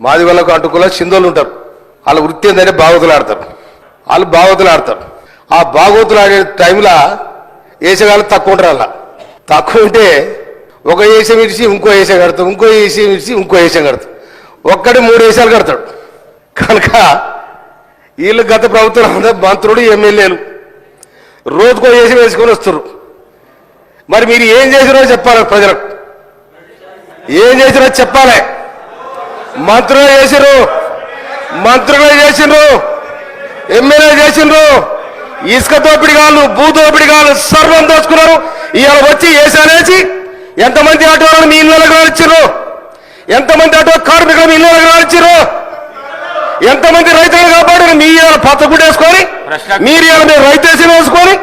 మాది వాళ్ళకు అంటుకుల సింధోలు ఉంటారు. వాళ్ళ వృత్తి ఏంటంటే భాగవతులు ఆడతారు. వాళ్ళు బాగోతులు ఆడతారు. ఆ భాగవతులు ఆడే టైంలో వేసేగాళ్ళు తక్కువ ఉంటారు అలా. తక్కువ ఉంటే ఒక వేసే విడిచి ఇంకో వేసే కడతాం ఇంకో వేసే విడిచి ఇంకో వేసే కడతాం ఒక్కడే మూడు వేసాలు కడతాడు. కనుక వీళ్ళు గత ప్రభుత్వం అంతా మంత్రుడు ఎమ్మెల్యేలు. రోజుకో వేసి వేసుకొని వస్తారు మరి మీరు ఏం చేసిరో చెప్పాలి ప్రజలకు. ఏం చేసిరో చెప్పాలి. మంత్రులు చేసిరు మంత్రులు చేసిండ్రు. ఎమ్మెల్యే చేసిండ్రు. ఇసుక దోపిడిగాళ్ళు భూ దోపిడిగాళ్ళు సర్వం దోచుకున్నారు. ఇవాళ వచ్చి ఏసానేసి ఎంతమంది ఆటోలను మీ ఇళ్ళకి రానిచ్చారు ఎంతమంది ఆటో కార్మికులు మీ ఇళ్ళకి రానిచ్చారు ఎంతమంది రైతులు కాపాడారు మీ ఇవాళ పచ్చ గుడ్డేసుకొని మీరు ఇవాళ మీరు రైతేసి వేసుకొని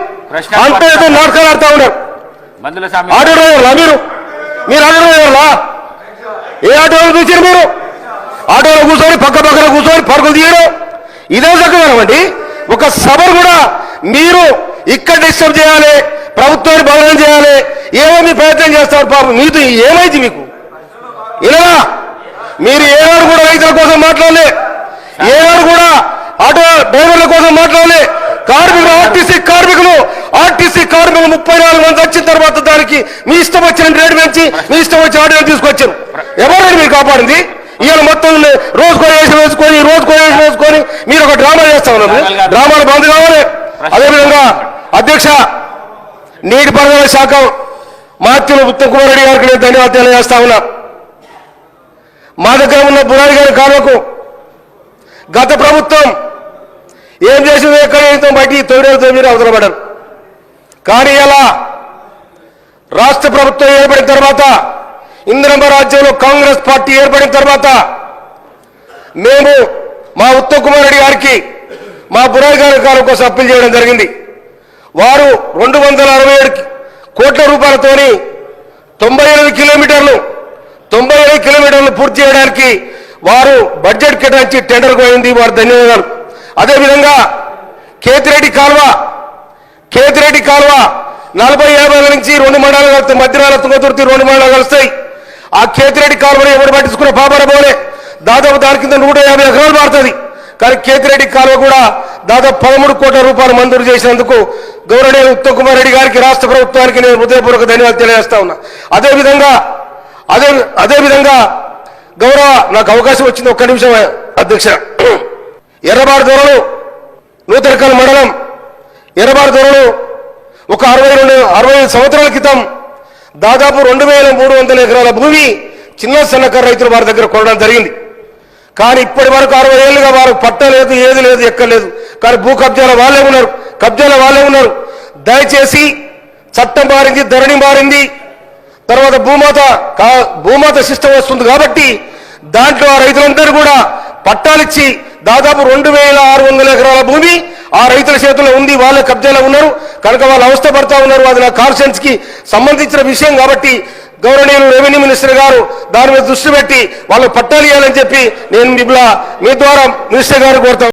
అంత ఏదో నాటకాలు ఆడుతూ ఉన్నారు. ఆటో డ్రైవర్లా మీరు? మీరు ఆటో డ్రైవర్లా ఏ ఆటోలో చూసారు మీరు? ఆటోలో కూర్చొని పక్క పక్కన కూర్చొని పరుగులు తీయడం. ఇదే చక్కదనమండి ఒక సభను కూడా మీరు ఇక్కడ డిస్టర్బ్ చేయాలి ప్రభుత్వాన్ని బలనం చేయాలి ఏమో మీ ప్రయత్నం చేస్తారు పాపం. మీతో ఏమైంది మీకు? ఇలా మీరు ఏనాడు కూడా రైతుల కోసం మాట్లాడలే. ఏనాడు కూడా ఆటో డ్రైవర్ల కోసం మాట్లాడలే. కార్మికులు ఆర్టీసీ కార్మికులు ఆర్టీసీ కార్మికులు ముప్పై నాలుగు మంది వచ్చిన తర్వాత దానికి మీ ఇష్టం వచ్చిన రేటు పెంచి మీ ఇష్టం వచ్చిన ఆటో తీసుకొచ్చారు. ఎవరైనా మీరు కాపాడింది? ఇవాళ మొత్తం రోజుకో వేసి వేసుకొని రోజుకో వేసి వేసుకొని మీరు ఒక డ్రామా చేస్తా ఉన్నారు. డ్రామాలు బంద్ కావాలి. అదేవిధంగా అధ్యక్ష నీటిపారుదల శాఖ మాత్యులు ఉత్తమ్ కుమార్ రెడ్డి గారికి నేను ధన్యవాదాలు తెలియజేస్తా ఉన్నా. మా దగ్గర ఉన్న బురాడి గారి కాలువకు గత ప్రభుత్వం ఏం చేసిందో ఎక్కడ చేస్తాం బయటికి తొమ్మిది మీరు అవసరం పడరు కానీ ఇలా రాష్ట్ర ప్రభుత్వం ఏర్పడిన తర్వాత ఇంద్రమ్మ రాజ్యంలో కాంగ్రెస్ పార్టీ ఏర్పడిన తర్వాత మేము మా ఉత్తమ్ కుమార్ రెడ్డి గారికి మా బురాడి గారి గారు కోసం అప్పీల్ చేయడం జరిగింది. వారు రెండు వందల అరవై ఏడు కోట్ల రూపాయలతోని తొంభై ఎనిమిది కిలోమీటర్లు తొంభై ఎనిమిది కిలోమీటర్లు పూర్తి చేయడానికి వారు బడ్జెట్ కేటాయించి టెండర్ పోయింది వారు ధన్యవాదాలు. అదేవిధంగా కేతిరెడ్డి కాల్వ కేతిరెడ్డి కాల్వ నలభై యాభై నుంచి రెండు మండలాలు కలుస్తాయి మధ్యనాల తుంగతుర్తి రెండు మండలాలు కలుస్తాయి. ఆ కేతిరెడ్డి కాలువని ఎవరు పట్టించుకున్న పాపర పోలే దాదాపు దాని కింద నూట యాభై ఎకరాలు మారుతుంది. కానీ కేతిరెడ్డి కాలువ కూడా దాదాపు పదమూడు కోట్ల రూపాయలు మంజూరు చేసినందుకు గౌరవనీయ ఉత్తమ్ కుమార్ రెడ్డి గారికి రాష్ట్ర ప్రభుత్వానికి నేను హృదయపూర్వక ధన్యవాదాలు తెలియజేస్తా ఉన్నా. అదేవిధంగా అదే అదేవిధంగా గౌరవ నాకు అవకాశం వచ్చింది ఒక్క నిమిషం అధ్యక్ష. ఎర్రబాడు దొరలు నూతనకల్ మండలం. ఎర్రబాడు దొరలు ఒక అరవై రెండు అరవై సంవత్సరాల క్రితం దాదాపు రెండు వేల మూడు వందల ఎకరాల భూమి చిన్న సన్నకారు రైతులు వారి దగ్గర కొనడం జరిగింది. కానీ ఇప్పటి వరకు అరవై ఏళ్ళుగా వారు పట్ట లేదు ఏది లేదు ఎక్కలేదు కానీ భూ కబ్జాల వాళ్ళే ఉన్నారు. కబ్జాల వాళ్ళే ఉన్నారు. దయచేసి చట్టం మారింది ధరణి మారింది. తర్వాత భూమాత కా- భూమాత సిస్టమ్ వస్తుంది కాబట్టి దాంట్లో ఆ రైతులందరూ కూడా పట్టాలిచ్చి దాదాపు రెండు వేల ఆరు వందల ఎకరాల భూమి ఆ రైతుల చేతిలో ఉంది వాళ్ళ కబ్జాలో ఉన్నారు. కనుక వాళ్ళు అవస్థ పడతా ఉన్నారు. అది నా కాన్షియన్స్కి సంబంధించిన విషయం కాబట్టి గౌరవనీయులు రెవెన్యూ మినిస్టర్ గారు దాని మీద దృష్టి పెట్టి వాళ్ళు పట్టాలు ఇవ్వాలని చెప్పి నేను మీ మీ ద్వారా మినిస్టర్ గారు కోరుతాను